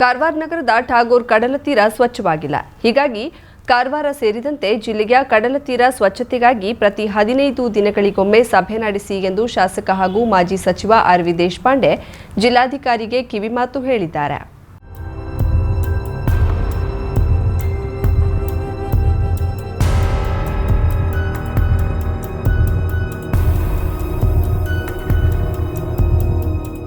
ಕಾರವಾರ ನಗರದ ಠಾಗೋರ್ ಕಡಲ ತೀರ ಸ್ವಚ್ಛವಾಗಿಲ್ಲ. ಹೀಗಾಗಿ ಕಾರವಾರ ಸೇರಿದಂತೆ ಜಿಲ್ಲೆಯ ಕಡಲ ತೀರ ಸ್ವಚ್ಛತೆಗಾಗಿ ಪ್ರತಿ ಹದಿನೈದು ದಿನಗಳಿಗೊಮ್ಮೆ ಸಭೆ ನಡೆಸಿ ಎಂದು ಶಾಸಕ ಹಾಗೂ ಮಾಜಿ ಸಚಿವ ಆರ್ ವಿ ದೇಶಪಾಂಡೆ ಜಿಲ್ಲಾಧಿಕಾರಿಗೆ ಕಿವಿಮಾತು ಹೇಳಿದ್ದಾರೆ.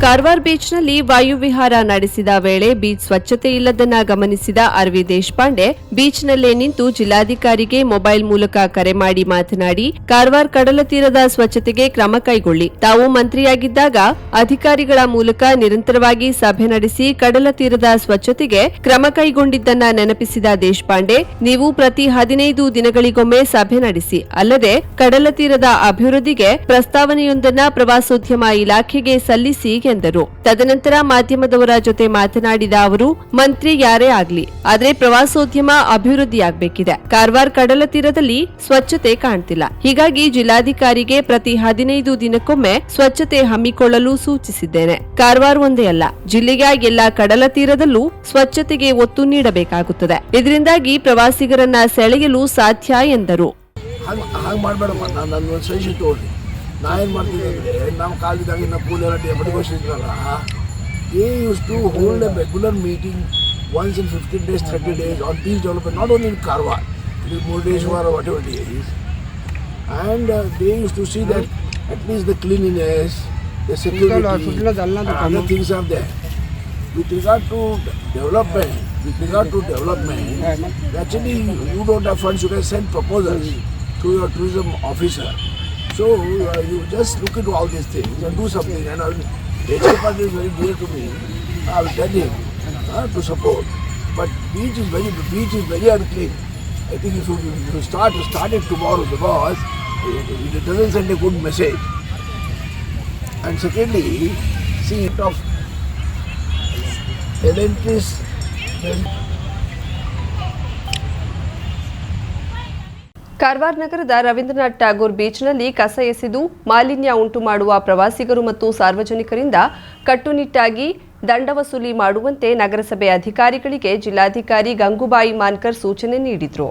ಕಾರವಾರ ಬೀಚ್ನಲ್ಲಿ ವಾಯುವಿಹಾರ ನಡೆಸಿದ ವೇಳೆ ಬೀಚ್ ಸ್ವಚ್ಛತೆ ಇಲ್ಲದನ್ನ ಗಮನಿಸಿದ ಅರವಿ ದೇಶಪಾಂಡೆ, ಬೀಚ್ನಲ್ಲೇ ನಿಂತು ಜಿಲ್ಲಾಧಿಕಾರಿಗೆ ಮೊಬೈಲ್ ಮೂಲಕ ಕರೆ ಮಾಡಿ ಮಾತನಾಡಿ, ಕಾರ್ವಾರ್ ಕಡಲ ತೀರದ ಸ್ವಚ್ಛತೆಗೆ ಕ್ರಮ ಕೈಗೊಳ್ಳಿ. ತಾವು ಮಂತ್ರಿಯಾಗಿದ್ದಾಗ ಅಧಿಕಾರಿಗಳ ಮೂಲಕ ನಿರಂತರವಾಗಿ ಸಭೆ ನಡೆಸಿ ಕಡಲ ತೀರದ ಸ್ವಚ್ಛತೆಗೆ ಕ್ರಮ ಕೈಗೊಂಡಿದ್ದನ್ನ ನೆನಪಿಸಿದ ದೇಶಪಾಂಡೆ, ನೀವು ಪ್ರತಿ ಹದಿನೈದು ದಿನಗಳಿಗೊಮ್ಮೆ ಸಭೆ ನಡೆಸಿ. ಅಲ್ಲದೆ ಕಡಲ ತೀರದ ಅಭಿವೃದ್ಧಿಗೆ ಪ್ರಸ್ತಾವನೆಯೊಂದನ್ನ ಪ್ರವಾಸೋದ್ಯಮ ಇಲಾಖೆಗೆ ಸಲ್ಲಿಸಿ ಎಂದರು. ತದನಂತರ ಮಾಧ್ಯಮದವರ ಜೊತೆ ಮಾತನಾಡಿದ ಅವರು, ಮಂತ್ರಿ ಯಾರೇ ಆಗ್ಲಿ, ಆದ್ರೆ ಪ್ರವಾಸೋದ್ಯಮ ಅಭಿವೃದ್ಧಿಯಾಗಬೇಕಿದೆ. ಕಾರವಾರ ಕಡಲ ತೀರದಲ್ಲಿ ಸ್ವಚ್ಛತೆ ಕಾಣ್ತಿಲ್ಲ. ಹೀಗಾಗಿ ಜಿಲ್ಲಾಧಿಕಾರಿಗೆ ಪ್ರತಿ ಹದಿನೈದು ದಿನಕ್ಕೊಮ್ಮೆ ಸ್ವಚ್ಛತೆ ಹಮ್ಮಿಕೊಳ್ಳಲು ಸೂಚಿಸಿದ್ದೇನೆ. ಕಾರವಾರ ಒಂದೇ ಅಲ್ಲ, ಜಿಲ್ಲೆಯ ಎಲ್ಲಾ ಕಡಲ ತೀರದಲ್ಲೂ ಸ್ವಚ್ಛತೆಗೆ ಒತ್ತು ನೀಡಬೇಕಾಗುತ್ತದೆ. ಇದರಿಂದಾಗಿ ಪ್ರವಾಸಿಗರನ್ನ ಸೆಳೆಯಲು ಸಾಧ್ಯ ಎಂದರು. ಹಂಗೆ ಹಂಗೆ ಮಾಡಬೇಡಮ್ಮ ನಾನು ನನ್ನ ಒಂದು ಸಜೆಷನ್ ತೊಗೊಳ್ಳಿ ನಾ ಏನು ಮಾಡ್ತಿದ್ದೆ ಅಂದರೆ ನಮ್ಮ ಕಾಲದಾಗಿನ ಕೂಲೆಲ್ಲ ಡೆಪ್ಯುಟಿ ಇದ್ರಲ್ಲ they use to hold a regular meeting once in fifteen days thirty days on beach development not only in Karwar ಇದು Murudeshwar whatever it is and they use to see that at least the cleanliness the security other things are there. With regard to development, with regard to development, actually you don't have funds, you can send proposals to your tourism officer. So uh, you just look into all these things and do something. And HK Patil is very dear to me. I will tell him uh, to support. But beach is very beach is very unclean. I think if you, if you start start it tomorrow because it, it doesn't send a good message. And secondly, see it of Elentis Karwar ನಗರದ ರವೀಂದ್ರನಾಥ್ ಟ್ಯಾಗೋರ್ ಬೀಚ್ನಲ್ಲಿ ಕಸ ಎಸೆದು ಮಾಲಿನ್ಯ ಉಂಟು ಮಾಡುವ ಪ್ರವಾಸಿಗರು ಮತ್ತು ಸಾರ್ವಜನಿಕರಿಂದ ಕಟ್ಟುನಿಟ್ಟಾಗಿ ದಂಡ ವಸೂಲಿ ಮಾಡುವಂತೆ ನಗರಸಭೆ ಅಧಿಕಾರಿಗಳಿಗೆ ಜಿಲ್ಲಾಧಿಕಾರಿ ಗಂಗೂಬಾಯಿ ಮಾನ್ಕರ್ ಸೂಚನೆ ನೀಡಿದರು.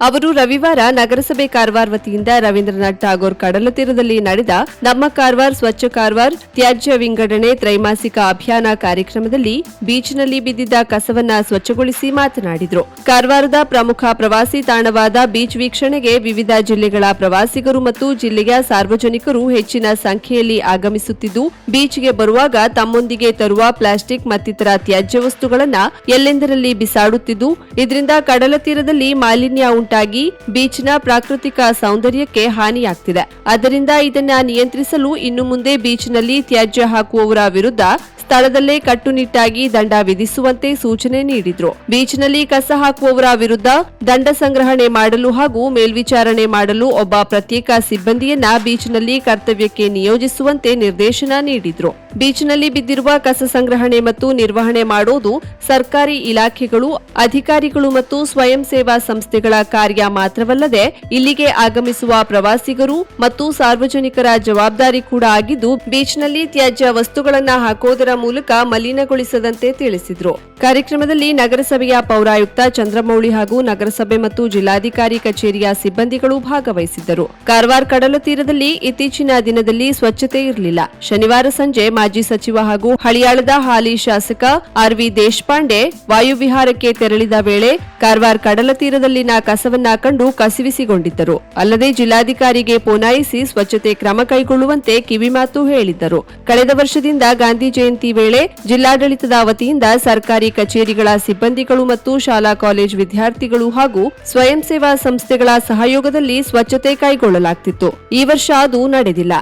ಅವರು ರವಿವಾರ ನಗರಸಭೆ ಕಾರವಾರ ವತಿಯಿಂದ ರವೀಂದ್ರನಾಥ್ ಟಾಗೋರ್ ಕಡಲ ತೀರದಲ್ಲಿ ನಡೆದ ನಮ್ಮ ಕಾರವಾರ, ಸ್ವಚ್ಛ ಕಾರವಾರ, ತ್ಯಾಜ್ಯ ವಿಂಗಡಣೆ, ತ್ರೈಮಾಸಿಕ ಅಭಿಯಾನ ಕಾರ್ಯಕ್ರಮದಲ್ಲಿ ಬೀಚ್ನಲ್ಲಿ ಬಿದ್ದಿದ್ದ ಕಸವನ್ನ ಸ್ವಚ್ಛಗೊಳಿಸಿ ಮಾತನಾಡಿದರು. ಕಾರವಾರದ ಪ್ರಮುಖ ಪ್ರವಾಸಿ ತಾಣವಾದ ಬೀಚ್ ವೀಕ್ಷಣೆಗೆ ವಿವಿಧ ಜಿಲ್ಲೆಗಳ ಪ್ರವಾಸಿಗರು ಮತ್ತು ಜಿಲ್ಲೆಯ ಸಾರ್ವಜನಿಕರು ಹೆಚ್ಚಿನ ಸಂಖ್ಯೆಯಲ್ಲಿ ಆಗಮಿಸುತ್ತಿದ್ದು, ಬೀಚ್ಗೆ ಬರುವಾಗ ತಮ್ಮೊಂದಿಗೆ ತರುವ ಪ್ಲಾಸ್ಟಿಕ್ ಮತ್ತಿತರ ತ್ಯಾಜ್ಯ ವಸ್ತುಗಳನ್ನು ಎಲ್ಲೆಂದರಲ್ಲಿ ಬಿಸಾಡುತ್ತಿದ್ದು, ಇದರಿಂದ ಕಡಲ ತೀರದಲ್ಲಿ ಮಾಲಿನ್ಯ ಉಂಟಾಗಿ ಬೀಚ್ನ ಪ್ರಾಕೃತಿಕ ಸೌಂದರ್ಯಕ್ಕೆ ಹಾನಿಯಾಗ್ತಿದೆ. ಅದರಿಂದ ಇದನ್ನ ನಿಯಂತ್ರಿಸಲು ಇನ್ನು ಮುಂದೆ ಬೀಚ್ನಲ್ಲಿ ತ್ಯಾಜ್ಯ ಹಾಕುವವರ ವಿರುದ್ಧ ಸ್ಥಳದಲ್ಲೇ ಕಟ್ಟುನಿಟ್ಟಾಗಿ ದಂಡ ವಿಧಿಸುವಂತೆ ಸೂಚನೆ ನೀಡಿದ್ರು. ಬೀಚ್ನಲ್ಲಿ ಕಸ ಹಾಕುವವರ ವಿರುದ್ಧ ದಂಡ ಸಂಗ್ರಹಣೆ ಮಾಡಲು ಹಾಗೂ ಮೇಲ್ವಿಚಾರಣೆ ಮಾಡಲು ಒಬ್ಬ ಪ್ರತ್ಯೇಕ ಸಿಬ್ಬಂದಿಯನ್ನ ಬೀಚ್ನಲ್ಲಿ ಕರ್ತವ್ಯಕ್ಕೆ ನಿಯೋಜಿಸುವಂತೆ ನಿರ್ದೇಶನ ನೀಡಿದ್ರು. ಬೀಚ್ನಲ್ಲಿ ಬಿದ್ದಿರುವ ಕಸ ಸಂಗ್ರಹಣೆ ಮತ್ತು ನಿರ್ವಹಣೆ ಮಾಡೋದು ಸರ್ಕಾರಿ ಇಲಾಖೆಗಳು, ಅಧಿಕಾರಿಗಳು ಮತ್ತು ಸ್ವಯಂ ಸೇವಾ ಸಂಸ್ಥೆಗಳ ಕಾರ್ಯ ಮಾತ್ರವಲ್ಲದೆ ಇಲ್ಲಿಗೆ ಆಗಮಿಸುವ ಪ್ರವಾಸಿಗರು ಮತ್ತು ಸಾರ್ವಜನಿಕರ ಜವಾಬ್ದಾರಿ ಕೂಡ ಆಗಿದ್ದು, ಬೀಚ್ನಲ್ಲಿ ತ್ಯಾಜ್ಯ ವಸ್ತುಗಳನ್ನು ಹಾಕೋದರ ಮೂಲಕ ಮಲಿನಗೊಳಿಸದಂತೆ ತಿಳಿಸಿದರು. ಕಾರ್ಯಕ್ರಮದಲ್ಲಿ ನಗರಸಭೆಯ ಪೌರಾಯುಕ್ತ ಚಂದ್ರಮೌಳಿ ಹಾಗೂ ನಗರಸಭೆ ಮತ್ತು ಜಿಲ್ಲಾಧಿಕಾರಿ ಕಚೇರಿಯ ಸಿಬ್ಬಂದಿಗಳು ಭಾಗವಹಿಸಿದ್ದರು. ಕಾರವಾರ ಕಡಲ ತೀರದಲ್ಲಿ ಇತ್ತೀಚಿನ ದಿನದಲ್ಲಿ ಸ್ವಚ್ಛತೆ ಇರಲಿಲ್ಲ. ಶನಿವಾರ ಸಂಜೆ ಮಾಜಿ ಸಚಿವ ಹಾಗೂ ಹಳಿಯಾಳದ ಹಾಲಿ ಶಾಸಕ ಆರ್ವಿ ದೇಶಪಾಂಡೆ ವಾಯುವಿಹಾರಕ್ಕೆ ತೆರಳಿದ ವೇಳೆ ಕಾರವಾರ ಕಡಲ ತೀರದಲ್ಲಿನ ಕಸವನ್ನ ಕಂಡು ಕಸಿವಿಸಿಗೊಂಡಿದ್ದರು ಅಲ್ಲದೆ ಜಿಲ್ಲಾಧಿಕಾರಿಗೆ ಪೋನಾಯಿಸಿ ಸ್ವಚ್ಛತೆ ಕ್ರಮ ಕೈಗೊಳ್ಳುವಂತೆ ಕಿವಿಮಾತು ಹೇಳಿದ್ದರು. ಕಳೆದ ವರ್ಷದಿಂದ ಗಾಂಧಿ ಜಯಂತಿ ವೇಳೆ ಜಿಲ್ಲಾಡಳಿತದ ವತಿಯಿಂದ ಸರ್ಕಾರಿ ಕಚೇರಿಗಳ ಸಿಬ್ಬಂದಿಗಳು ಮತ್ತು ಶಾಲಾ ಕಾಲೇಜು ವಿದ್ಯಾರ್ಥಿಗಳು ಹಾಗೂ ಸ್ವಯಂ ಸೇವಾ ಸಂಸ್ಥೆಗಳ ಸಹಯೋಗದಲ್ಲಿ ಸ್ವಚ್ಛತೆ ಕೈಗೊಳ್ಳಲಾಗ್ತಿತ್ತು. ಈ ವರ್ಷ ಅದು ನಡೆದಿಲ್ಲ.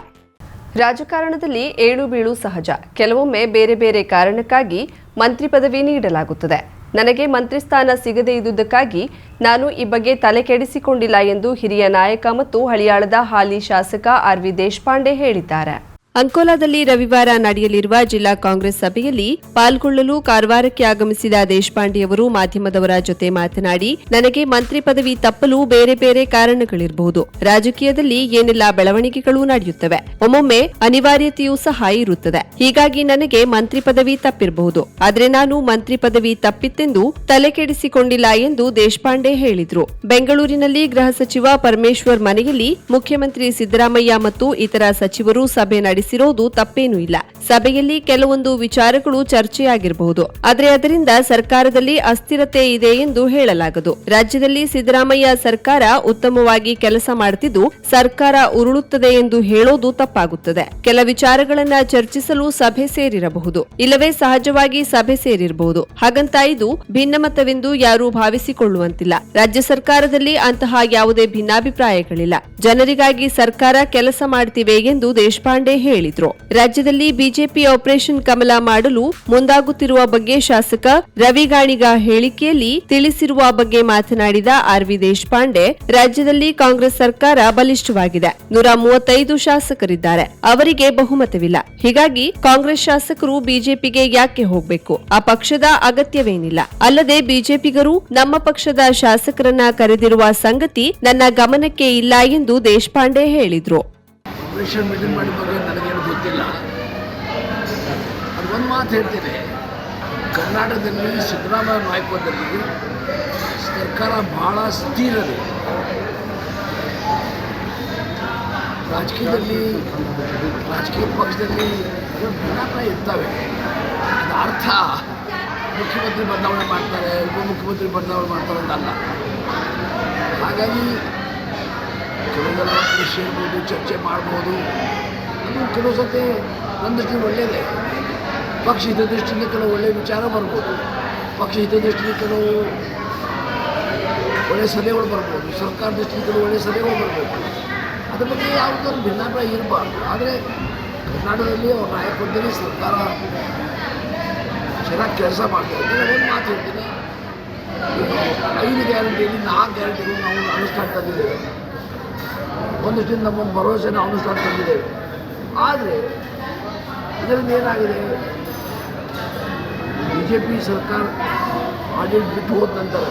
ರಾಜಕಾರಣದಲ್ಲಿ ಏಳು ಬೀಳು ಸಹಜ. ಕೆಲವೊಮ್ಮೆ ಬೇರೆ ಬೇರೆ ಕಾರಣಕ್ಕಾಗಿ ಮಂತ್ರಿ ಪದವಿ ನೀಡಲಾಗುತ್ತದೆ. ನನಗೆ ಮಂತ್ರಿ ಸ್ಥಾನ ಸಿಗದೇ ಇದ್ದುದಕ್ಕಾಗಿ ನಾನು ಈ ಬಗ್ಗೆ ತಲೆ ಕೆಡಿಸಿಕೊಂಡಿಲ್ಲ ಎಂದು ಹಿರಿಯ ನಾಯಕ ಮತ್ತು ಹಳಿಯಾಳದ ಹಾಲಿ ಶಾಸಕ ಆರ್ ವಿ ದೇಶಪಾಂಡೆ ಹೇಳಿದ್ದಾರೆ. ಅಂಕೋಲಾದಲ್ಲಿ ರವಿವಾರ ನಡೆಯಲಿರುವ ಜಿಲ್ಲಾ ಕಾಂಗ್ರೆಸ್ ಸಭೆಯಲ್ಲಿ ಪಾಲ್ಗೊಳ್ಳಲು ಕಾರವಾರಕ್ಕೆ ಆಗಮಿಸಿದ ದೇಶಪಾಂಡೆಯವರು ಮಾಧ್ಯಮದವರ ಜೊತೆ ಮಾತನಾಡಿ, ನನಗೆ ಮಂತ್ರಿ ಪದವಿ ತಪ್ಪಲು ಬೇರೆ ಬೇರೆ ಕಾರಣಗಳಿರಬಹುದು ರಾಜಕೀಯದಲ್ಲಿ ಏನೆಲ್ಲ ಬೆಳವಣಿಗೆಗಳು ನಡೆಯುತ್ತವೆ? ಒಮ್ಮೊಮ್ಮೆ ಅನಿವಾರ್ಯತೆಯೂ ಸಹ ಇರುತ್ತದೆ. ಹೀಗಾಗಿ ನನಗೆ ಮಂತ್ರಿ ಪದವಿ ತಪ್ಪಿರಬಹುದು ಆದರೆ ನಾನು ಮಂತ್ರಿ ಪದವಿ ತಪ್ಪಿತ್ತೆಂದು ತಲೆ ಕೆಡಿಸಿಕೊಂಡಿಲ್ಲ ಎಂದು ದೇಶಪಾಂಡೆ ಹೇಳಿದರು. ಬೆಂಗಳೂರಿನಲ್ಲಿ ಗೃಹ ಸಚಿವ ಪರಮೇಶ್ವರ್ ಮನೆಯಲ್ಲಿ ಮುಖ್ಯಮಂತ್ರಿ ಸಿದ್ದರಾಮಯ್ಯ ಮತ್ತು ಇತರ ಸಚಿವರು ಸಭೆ ನಡೆಸಿರೋದು ತಪ್ಪೇನೂ ಇಲ್ಲ. ಸಭೆಯಲ್ಲಿ ಕೆಲವೊಂದು ವಿಚಾರಗಳು ಚರ್ಚೆಯಾಗಿರಬಹುದು. ಆದರೆ ಅದರಿಂದ ಸರ್ಕಾರದಲ್ಲಿ ಅಸ್ಥಿರತೆ ಇದೆ ಎಂದು ಹೇಳಲಾಗದು. ರಾಜ್ಯದಲ್ಲಿ ಸಿದ್ದರಾಮಯ್ಯ ಸರ್ಕಾರ ಉತ್ತಮವಾಗಿ ಕೆಲಸ ಮಾಡುತ್ತಿದ್ದು ಸರ್ಕಾರ ಉರುಳುತ್ತದೆ ಎಂದು ಹೇಳೋದು ತಪ್ಪಾಗುತ್ತದೆ. ಕೆಲ ವಿಚಾರಗಳನ್ನ ಚರ್ಚಿಸಲು ಸಭೆ ಸೇರಿರಬಹುದು. ಇಲ್ಲವೇ ಸಹಜವಾಗಿ ಸಭೆ ಸೇರಿರಬಹುದು. ಹಾಗಂತ ಇದು ಭಿನ್ನಮತವೆಂದು ಯಾರೂ ಭಾವಿಸಿಕೊಳ್ಳುವಂತಿಲ್ಲ. ರಾಜ್ಯ ಸರ್ಕಾರದಲ್ಲಿ ಅಂತಹ ಯಾವುದೇ ಭಿನ್ನಾಭಿಪ್ರಾಯಗಳಿಲ್ಲ. ಜನರಿಗಾಗಿ ಸರ್ಕಾರ ಕೆಲಸ ಮಾಡ್ತಿವೆ ಎಂದು ದೇಶಪಾಂಡೆ ಹೇಳಿದ್ರು ರಾಜ್ಯದಲ್ಲಿ ಬಿಜೆಪಿ ಆಪರೇಷನ್ ಕಮಲ ಮಾಡಲು ಮುಂದಾಗುತ್ತಿರುವ ಬಗ್ಗೆ ಶಾಸಕ ರವಿಗಾಣಿಗ ಹೇಳಿಕೆಯಲ್ಲಿ ತಿಳಿಸಿರುವ ಬಗ್ಗೆ ಮಾತನಾಡಿದ ಆರ್ ವಿ ದೇಶಪಾಂಡೆ, ರಾಜ್ಯದಲ್ಲಿ ಕಾಂಗ್ರೆಸ್ ಸರ್ಕಾರ ಬಲಿಷ್ಠವಾಗಿದೆ. ನೂರ ಮೂವತ್ತೈದು ಶಾಸಕರಿದ್ದಾರೆ. ಅವರಿಗೆ ಬಹುಮತವಿಲ್ಲ. ಹೀಗಾಗಿ ಕಾಂಗ್ರೆಸ್ ಶಾಸಕರು ಬಿಜೆಪಿಗೆ ಯಾಕೆ ಹೋಗಬೇಕು? ಆ ಪಕ್ಷದ ಅಗತ್ಯವೇನಿಲ್ಲ. ಅಲ್ಲದೆ ಬಿಜೆಪಿಗರು ನಮ್ಮ ಪಕ್ಷದ ಶಾಸಕರನ್ನ ಕರೆದಿರುವ ಸಂಗತಿ ನನ್ನ ಗಮನಕ್ಕೆ ಇಲ್ಲ ಎಂದು ದೇಶಪಾಂಡೆ ಹೇಳಿದ್ರು. ಆಪರೇಷನ್ ಮೀಟಿಂಗ್ ಮಾಡಿದ ಬಗ್ಗೆ ನನಗೇನು ಗೊತ್ತಿಲ್ಲ. ಅದು ಒಂದು ಮಾತು ಹೇಳ್ತೇನೆ. ಕರ್ನಾಟಕದಲ್ಲಿ ಸಿದ್ದರಾಮಯ್ಯ ನಾಯಕತ್ವದಲ್ಲಿ ಸರ್ಕಾರ ಬಹಳ ಸ್ಥಿರದೆ ರಾಜಕೀಯದಲ್ಲಿ, ರಾಜಕೀಯ ಪಕ್ಷದಲ್ಲಿ ಭಿನ್ನಾಭಿಪ್ರಾಯ ಇರ್ತವೆ. ಅದರ ಅರ್ಥ. ಮುಖ್ಯಮಂತ್ರಿ ಬದಲಾವಣೆ ಮಾಡ್ತಾರೆ, ಉಪಮುಖ್ಯಮಂತ್ರಿ ಬದಲಾವಣೆ ಮಾಡ್ತಾರೆ ಅಂತಲ್ಲ ಹಾಗಾಗಿ ಕೆಲವೆಲ್ಲ ವಿಷಯ ಇರ್ಬೋದು ಚರ್ಚೆ ಮಾಡ್ಬೋದು. ಅದು ಕೆಲವು ಸತಿ ನನ್ನ ದೃಷ್ಟಿ ಒಳ್ಳೆಯದೇ ಪಕ್ಷ ಹಿತದೃಷ್ಟಿಯಿಂದ ಕೆಲವು ಒಳ್ಳೆಯ ವಿಚಾರ ಬರ್ಬೋದು. ಪಕ್ಷ ಹಿತದೃಷ್ಟಿಯಿಂದ ಕೆಲವು ಒಳ್ಳೆಯ ಸಲಹೆಗಳು ಬರ್ಬೋದು. ಸರ್ಕಾರ ದೃಷ್ಟಿಯಿಂದ ಕೆಲವು ಒಳ್ಳೆಯ ಸಲಹೆಗಳು ಬರ್ಬೋದು. ಅದ್ರ ಬಗ್ಗೆ ಯಾವುದಾದ್ರು ಭಿನ್ನಾಭಿಪ್ರಾಯ ಇರಬಾರ್ದು. ಆದರೆ ಕರ್ನಾಟಕದಲ್ಲಿ ಅವ್ರ ನಾಯಕತ್ವದಲ್ಲಿ ಸರ್ಕಾರ ಚೆನ್ನಾಗಿ ಕೆಲಸ ಮಾಡ್ತಾರೆ ಒಂದು ಮಾತು ಹೇಳ್ತೀನಿ. ಐದು ಗ್ಯಾರಂಟಿಯಲ್ಲಿ ನಾಲ್ಕು ಗ್ಯಾರಂಟಿಗಳು ನಾವು ಅನುಷ್ಠಾನ ತಂದಿದ್ದೇವೆ. ಒಂದಷ್ಟಿಂದ ನಮ್ಮ ಭರವಸೆಯನ್ನು ಅನುಷ್ಠಾನ ತಂದಿದ್ದೇವೆ ಆದರೆ, ಇದರಿಂದ ಏನಾಗಿದೆ? ಬಿ ಜೆ ಪಿ ಸರ್ಕಾರ ಆಡಳಿತ ಬಿಟ್ಟು ಹೋದ ನಂತರ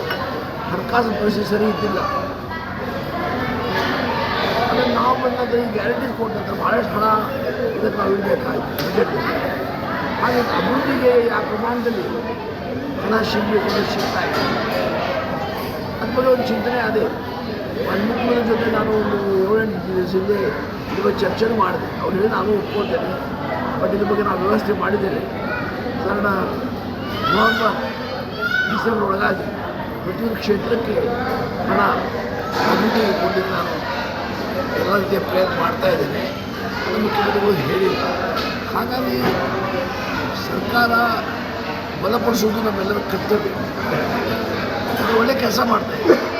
ಹಣಕಾಸು ಪರಿಸ್ಥಿತಿ ಸರಿ ಇದ್ದಿಲ್ಲ. ಅದನ್ನು ನಾವು ಬಂದಾಗ ಈ ಗ್ಯಾರಂಟೀಸ್ ಕೊಟ್ಟ ನಂತರ ಭಾಳಷ್ಟು ಹಣ ಇದಕ್ಕೆ ನಾವು ಇಡಬೇಕಾಯಿತು ಬಜೆಟ್ ಹಾಗೆ ಅಭಿವೃದ್ಧಿಗೆ ಆ ಪ್ರಮಾಣದಲ್ಲಿ ಹಣ ಸಿಗಬೇಕು ಸಿಗ್ತಾ ಇದೆ ಅದ್ರ ಒಂದು ಚಿಂತನೆ ಅದೇ. ಮುಖ್ಯಮಂತ್ರಿ ಜೊತೆ ನಾನು ಒಂದು ಏಳೆಂಟು ಹಿಂದೆ ಇದ್ರ ಬಗ್ಗೆ ಚರ್ಚೆನೂ ಮಾಡಿದೆ. ಅವ್ರು ಹೇಳಿ ನಾನು ಒಪ್ಕೊಳ್ತೇನೆ. ಬಟ್ ಇದ್ರ ಬಗ್ಗೆ ನಾವು ವ್ಯವಸ್ಥೆ ಮಾಡಿದ್ದೇನೆ ಕಾರಣ ನವಂಬರ್, ಡಿಸೆಂಬರ್ ಒಳಗಾಗಿ ಪ್ರತಿಯೊಂದು ಕ್ಷೇತ್ರಕ್ಕೆ ಹಣ ಅಭಿವೃದ್ಧಿ ಕೊಟ್ಟಿದ್ದು ನಾನು ಎಲ್ಲ ರೀತಿಯ ಪ್ರಯತ್ನ ಮಾಡ್ತಾ ಇದ್ದೇನೆ. ಅದು ಮುಖ್ಯಮಂತ್ರಿಗಳು ಹೇಳಿಲ್ಲ. ಹಾಗಾಗಿ ಸರ್ಕಾರ ಬಲಪಡಿಸುವುದು ನಮ್ಮೆಲ್ಲರ ಕರ್ತವ್ಯ. ಒಳ್ಳೆ ಕೆಲಸ ಮಾಡ್ತಾ ಇದೆ.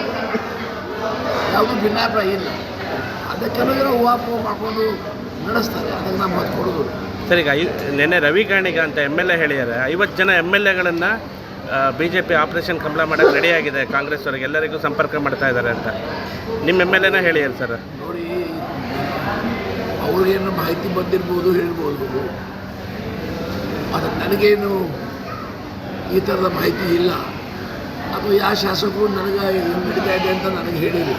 ಯಾವುದೂ ಭಿನ್ನಾಭಿಪ್ರಾಯ ಇಲ್ಲ. ಅದಕ್ಕೆ ಕೆಲವು ಜನ ಹೂವಾಪು ಮಾಡ್ಕೊಂಡು ನಡೆಸ್ತಾರೆ. ಅದಕ್ಕೆ ನಾವು ಮತ ಕೊಡೋದು. ಸರ್ ಈಗ ಐ ನಿನ್ನೆ ರವಿ ಕಾಣಿಗ ಅಂತ ಎಂ ಎಲ್ ಎ ಹೇಳಿದ್ದಾರೆ. ಐವತ್ತು ಜನ M L ಎಗಳನ್ನು B J P operation Kamala ಮಾಡೋಕ್ಕೆ ರೆಡಿಯಾಗಿದೆ ಕಾಂಗ್ರೆಸ್ ಅವ್ರಿಗೆ ಎಲ್ಲರಿಗೂ ಸಂಪರ್ಕ ಮಾಡ್ತಾ ಇದ್ದಾರೆ ಅಂತ. ನಿಮ್ಮ ಎಂ ಎಲ್ ಎನ ಹೇಳಿಯಲ್ಲ ಸರ್? ನೋಡಿ ಅವ್ರಿಗೇನು ಮಾಹಿತಿ ಬಂದಿರ್ಬೋದು ಹೇಳ್ಬೋದು. ಅದು ನನಗೇನು ಈ ಥರದ ಮಾಹಿತಿ ಇಲ್ಲ. ಅದು ಯಾವ ಶಾಸಕರು ನನಗೆ ನಡೀತಾ ಇದೆ ಅಂತ ನನಗೆ ಹೇಳಿಲ್ಲ.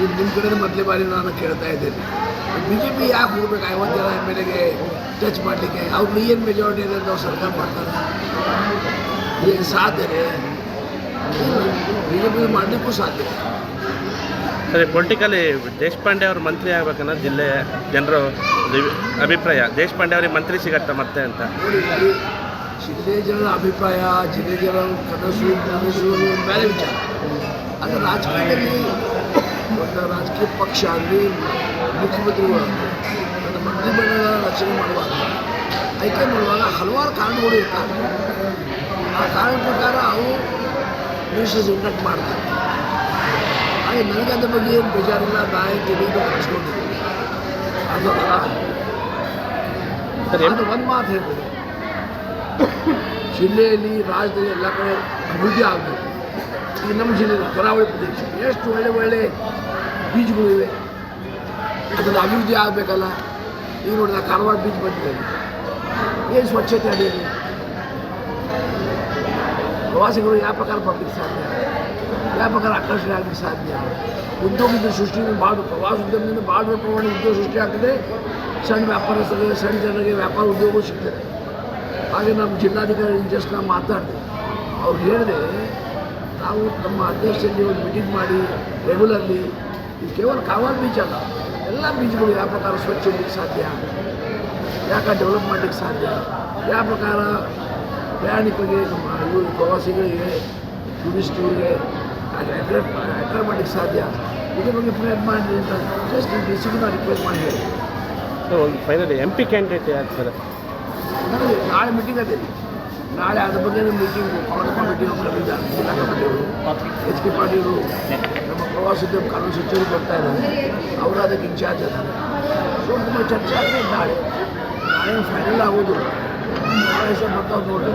ಇದು ನಿಮ್ಮ ಕಡೆ ಮೊದಲೇ ಬಾರಿ ನಾನು ಕೇಳ್ತಾ ಇದ್ದೇನೆ. ಬಿ ಜೆ ಪಿ ಯಾಕೆ ಹೋಗ್ಬೇಕು? ಐವತ್ತು ಜನ ಎಂ ಎಲ್ ಎಗೆ ಟಚ್ ಮಾಡಲಿಕ್ಕೆ. ಅವ್ರು ಏನು ಮೆಜಾರಿಟಿ ಇದೆ ಅಂತ ಅವ್ರು ಸರ್ಕಾರ ಮಾಡ್ತಾರೆ? ಈಗ ಸಾಧ್ಯತೆ ಬಿ ಜೆ ಪಿ ಮಾಡಲಿಕ್ಕೂ ಸಾಧ್ಯ ಸರಿ ಪೊಲಿಟಿಕಲಿ ದೇಶಪಾಂಡೆ ಅವರು ಮಂತ್ರಿ ಆಗ್ಬೇಕನ್ನೋದು ಜಿಲ್ಲೆ ಜನರು ಅಭಿಪ್ರಾಯ. ದೇಶಪಾಂಡೆ ಅವರಿಗೆ ಮಂತ್ರಿ ಸಿಗತ್ತೆ ಮತ್ತೆ ಅಂತ. ಜಿಲ್ಲೆ ಜನರ ಅಭಿಪ್ರಾಯ ಜಿಲ್ಲೆ ಜನರ ಕನಸು ಕನಸು ಬೇರೆ ವಿಚಾರ. ಅದು ರಾಜಕೀಯದಲ್ಲಿ ಒಂದು ರಾಜಕೀಯ ಪಕ್ಷ ಆಗಲಿ ಮುಖ್ಯಮಂತ್ರಿಗಳು ಆಗಲಿ ಒಂದು ಮಂತ್ರಿಮಂಡಲ ರಚನೆ ಮಾಡುವಾಗ ಆಯ್ಕೆ ಮಾಡುವಾಗ ಹಲವಾರು ಕಾರಣಗಳು ಇರ್ತಾರೆ ಆ ಕಾರಣ ಪ್ರಕಾರ ಅವು ಮಿನಿಸ್ಟರ್ಸ್ ಇಂಡಕ್ಟ್ ಮಾಡ್ತಾರೆ ಹಾಗೆ ನನಗೆ ಅದ್ರ ಬಗ್ಗೆ ಏನು ಬೇಜಾರಿಲ್ಲ ನಾಯಿ ತಿಳಿದು ಕಳಿಸ್ಕೊಂಡಿದ್ದೀನಿ ಅದು ಅಲ್ಲ ಸರ್ ಎಂ ಅದು ಒಂದು ಮಾತು ಹೇಳ್ತೀನಿ ಜಿಲ್ಲೆಯಲ್ಲಿ ರಾಜ್ಯದಲ್ಲಿ ಎಲ್ಲ ಕಡೆ ಅಭಿವೃದ್ಧಿ ಆಗಬೇಕು ಈಗ ನಮ್ಮ ಜಿಲ್ಲೆ ಕರಾವಳಿ ಪ್ರದೇಶ. ಎಷ್ಟು ಒಳ್ಳೆ ಒಳ್ಳೆ ಬೀಜಗಳಿವೆ ಅದನ್ನು ಅಭಿವೃದ್ಧಿ ಆಗಬೇಕಲ್ಲ? ಈಗ ನೋಡಿದ ಕಾರವಾರ ಬೀಚ್ ಬಂದಿದೆ. ಏನು ಸ್ವಚ್ಛತೆ ಅದೇ ಪ್ರವಾಸಿಗರು ಯಾವ ಪ್ರಕಾರ ಬರ್ಲಿಕ್ಕೆ ಸಾಧ್ಯ? ಯಾವ ಪ್ರಕಾರ ಆಕರ್ಷಣೆ ಆಗಲಿಕ್ಕೆ ಸಾಧ್ಯ? ಉದ್ಯೋಗದ ಸೃಷ್ಟಿಯಿಂದ ಭಾಳ ಪ್ರವಾಸೋದ್ಯಮದಿಂದ ಭಾಳ ಪ್ರಮಾಣ ಉದ್ಯೋಗ ಸೃಷ್ಟಿ ಆಗ್ತದೆ. ಸಣ್ಣ ವ್ಯಾಪಾರಸ್ಥರಿಗೆ, ಸಣ್ಣ ಜನರಿಗೆ ವ್ಯಾಪಾರ ಉದ್ಯೋಗ ಸಿಗ್ತದೆ. ಹಾಗೆ ನಮ್ಮ ಜಿಲ್ಲಾಧಿಕಾರಿ ಜಸ್ಟ್ ನಾವು ಮಾತಾಡ್ತೀವಿ ಅವ್ರು ಹೇಳಿದೆ ನಾವು ನಮ್ಮ ಅಧ್ಯಕ್ಷರಲ್ಲಿ ಒಂದು ಮೀಟಿಂಗ್ ಮಾಡಿ ರೆಗ್ಯುಲರ್ಲಿ ಇದು ಕೇವಲ ಕಾವಲ್ ಬೀಚ್ ಅಲ್ಲ ಎಲ್ಲ ಬೀಚ್ಗಳು ಯಾವ ಪ್ರಕಾರ ಸ್ವಚ್ಛ ಇರಲಿಕ್ಕೆ ಸಾಧ್ಯ ಯಾಕೆ ಡೆವಲಪ್ ಮಾಡಲಿಕ್ಕೆ ಸಾಧ್ಯ ಯಾವ ಪ್ರಕಾರ ಪ್ರಯಾಣಿಕರಿಗೆ ನಮ್ಮ ಇವರು ಪ್ರವಾಸಿಗಳಿಗೆ ಟೂರಿಸ್ಟ್ಗಳಿಗೆ ಅಟ್ರಾಕ್ಟ್ ಅಟ್ರಾಕ್ಟ್ ಮಾಡಲಿಕ್ಕೆ ಸಾಧ್ಯ. ಇದ್ರ ಬಗ್ಗೆ ಪ್ರಯತ್ನ ಮಾಡಿ ಅಂತ ಜಸ್ಟ್ ಡಿ ಸಿಗ್ನ ನಾವು ರಿಕ್ವೆಸ್ಟ್ ಮಾಡಿ ಹೇಳಿ. ಒಂದು ಫೈನಲಿ ಎಂ ಪಿ ಕ್ಯಾಂಡಿಡೇಟ್ ಯಾರು ಸರ್? ನಾಳೆ ಮೀಟಿಂಗ್ ಅದೇ. ನಾಳೆ ಅದ್ರ ಬಗ್ಗೆ ಮೀಟಿಂಗ್ ಕಾಂಗ್ರೆಸ್ ಕಮಿಟಿ ಜಿಲ್ಲಾ ಕಮಿಟಿಯವರು ಎಚ್ ಕೆ ಪಾಟೀಲ್ ನಮ್ಮ ಪ್ರವಾಸೋದ್ಯಮ ಕಾನೂನು ಸಚಿವರು ಬರ್ತಾ ಇದ್ದಾರೆ. ಅವರು ಅದಕ್ಕೆ ಇನ್ಚಾರ್ಜ್ ಅದ್ದಾರೆ ಸೊ ತುಂಬ ಚರ್ಚೆ ಆದರೆ ನಾಳೆ. ನಾಳೆ ಫೈನಲ್ ಆಗೋದು ನಾಳೆ ಸಹ ಬರ್ತಾವೆ ನೋಡ್ರಿ